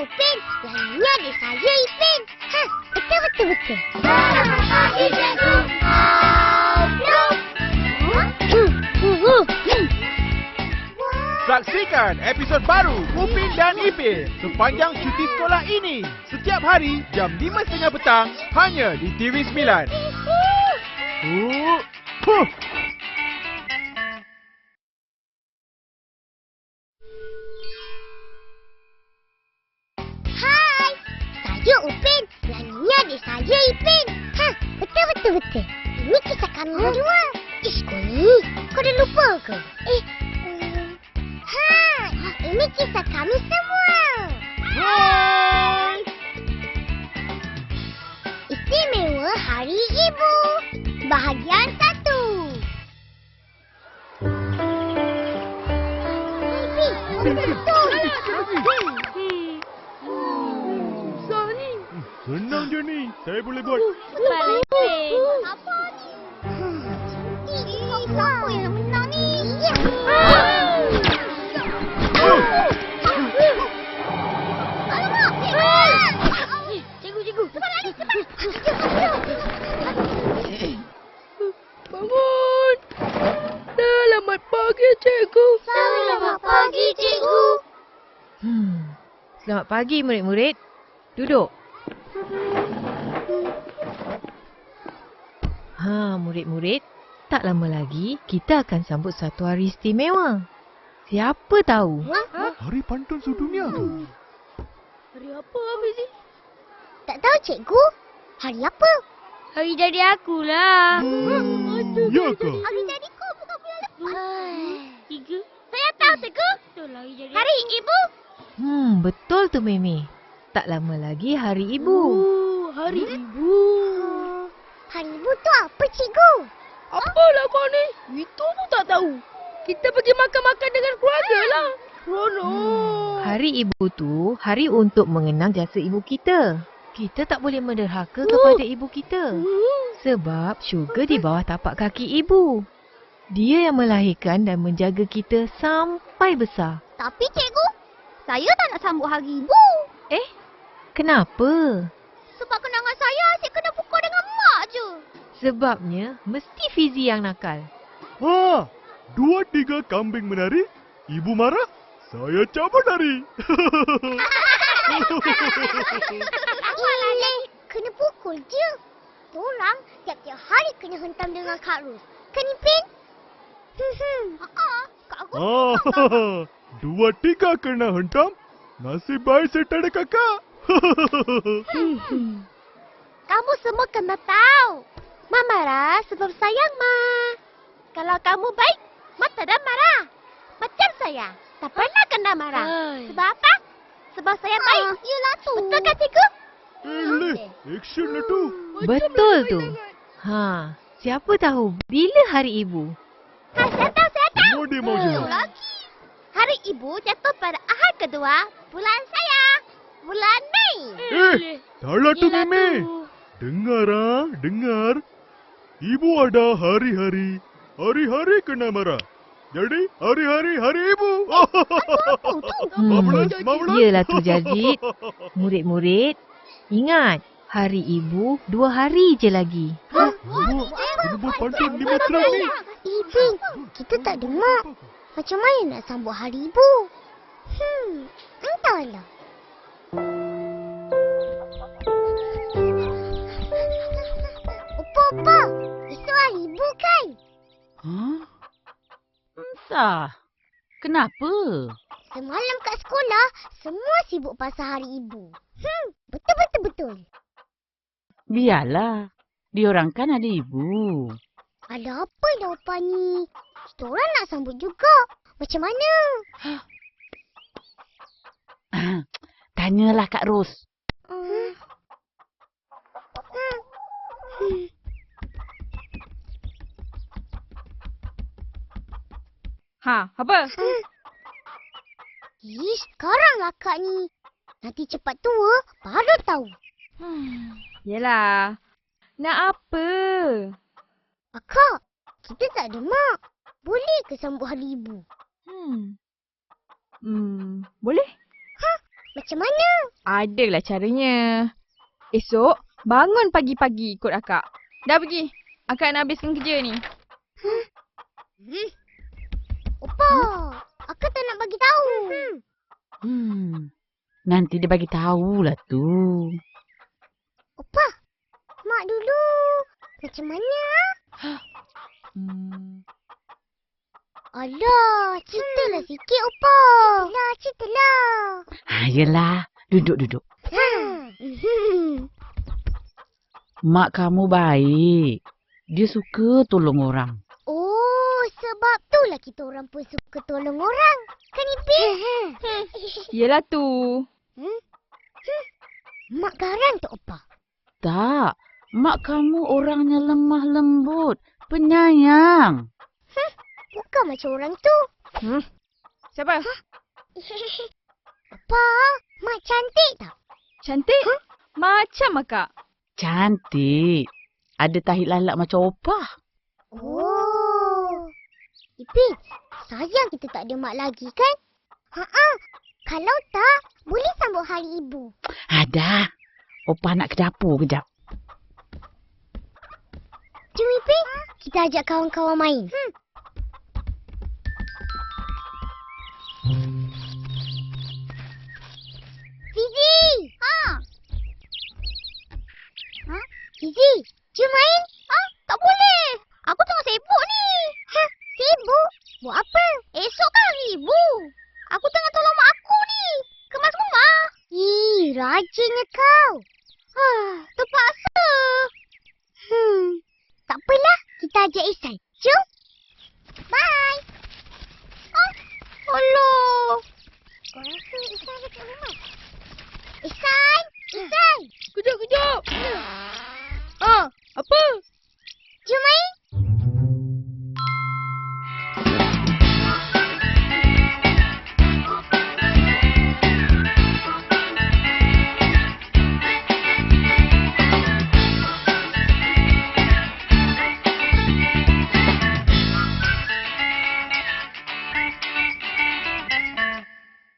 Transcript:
Upin. Yang ini adik saya, Ipin. Ha, betul, betul, betul. Cikgu. Saksikan episod baru Upin dan Ipin sepanjang cuti sekolah ini. Setiap hari jam 5.30 petang hanya di TV9. Oh. Huh. Betul. Ini kisah kami berdua. Ish, kau ni, kau dah lupa ke? Eh, hmm. ha, ini kisah kami semua. Hai. Istimewa Hari Ibu. Bahagian satu. Betul. Ni. Senang je ni. Saya boleh buat. Cepat Selamat pagi, cikgu. Selamat pagi, cikgu. Hmm. Selamat pagi murid-murid. Duduk. Ha, murid-murid, tak lama lagi kita akan sambut satu hari istimewa. Siapa tahu? Hari pantun sedunia tu. Hari apa habis ni? Tak tahu, cikgu. Hari apa? Hari jadi akulah. Ya ke? Hari jadiku bukan bulan lepas. Tiga. Saya tahu, cikgu. Betul hari jadi Hari Ibu. Hmm, betul tu Mimi. Tak lama lagi hari ibu. Oh, hari ibu. Hari Ibu tu apa, cikgu? Apalah kau ni? Itu pun tak tahu. Kita pergi makan-makan dengan keluarga lah. Rono. Hari ibu tu hari untuk mengenang jasa ibu kita. Kita tak boleh menderhaka kepada ibu kita. Sebab syurga di bawah tapak kaki ibu. Dia yang melahirkan dan menjaga kita sampai besar. Tapi, cikgu. Saya tak nak sambut Hari Ibu. Eh, kenapa? Sebab kenangan saya asyik kena pukul dengan mak je. Sebabnya mesti Fizi yang nakal. Ha, dua tiga kambing menari. Ibu marah. Saya cabut dari. Apalah ni? Kena pukul je. Orang tiap-tiap hari kena hentam dengan Kak Ros. Kan, Ipin? Hmm, hmm. Haa, Kak Ros Ah, dua tiga kena hentam. Nasib baik saya tak ada kakak. Kamu semua kena tahu. Ma marah sebab sayang, Ma. Kalau kamu baik, Ma tak ada marah. Macam saya. Tak pernah kena marah. Hai. Sebab apa? Sebab saya baik. Yelah tu. Betul kan, cikgu? Eh, action lah tu. Betul tu. Ha, siapa tahu bila hari ibu? Ha, saya tahu, saya tahu. Semua dia mau lagi. Hari Ibu jatuh pada Ahad kedua bulan saya. Bulan Mei. Eh, salah tu Mimi. Dengar ah, dengar. Ibu ada hari-hari. Hari-hari kena marah. Jadi, hari-hari hari ibu. Hmm. Yelah tu Jajit. Murid-murid, ingat hari ibu dua hari je lagi. Ibu, buat pantun lima terang ni. Ipin, kita tak mak. Macam mana nak sambut hari Ibu? Hmm, entahlah. Entah. Kenapa? Semalam kat sekolah, semua sibuk pasal hari Ibu. Hmm, betul-betul-betul. Biarlah. Diorang kan ada ibu. Ada apa dah Opa ni? Kita orang nak sambut juga. Macam mana? Tanyalah Kak Ros. Ha, apa? Ih, sekaranglah Kak ni. Nanti cepat tua, baru tahu. Hmm. Yelah. Nak apa? Akak, kita tak ada mak. Boleh ke sambut hari ibu? Hmm. Hmm, boleh? Macam mana? Adalah caranya. Esok, bangun pagi-pagi ikut akak. Dah pergi. Akak nak habiskan kerja ni. Hmm. Opa, aku tak nak bagi tahu. Hmm. Hmm. Nanti dia bagi tahulah tu. Opa, mak dulu. Macam mana? Hmm. Alah, ceritalah sikit, Opa. Ceritalah, ceritalah. Ha, yelah. Duduk, duduk. Hmm. Mak kamu baik. Dia suka tolong orang. Sebab tu lah kita orang pun suka tolong orang. Kan, Ipin? Yelah tu. Mak garang tu, Opa. Tak. Mak kamu orangnya lemah lembut. Penyayang. Bukan macam orang tu. Siapa? Opa, mak cantik tak? Cantik? Macam akak. Cantik. Ada tahi lalat macam opah. Oh. Ipin, sayang kita tak ada mak lagi kan? Ha Kalau tak, boleh sambut hari ibu. Ada. Opah nak ke dapur kejap. Jom Ipin, kita ajak kawan-kawan main. Hmm. Fizi! Ha? Ha? Fizi, jom main. kucingnya kau. Ha, terpaksa. Hmm, tak apalah. Kita ajak Isai. Jom. Bye. Ah, oh, hello. Kau rasa Isai ada kat rumah? Isai, Isai. Kejap, kejap. Hmm. Ah, apa? Jom main.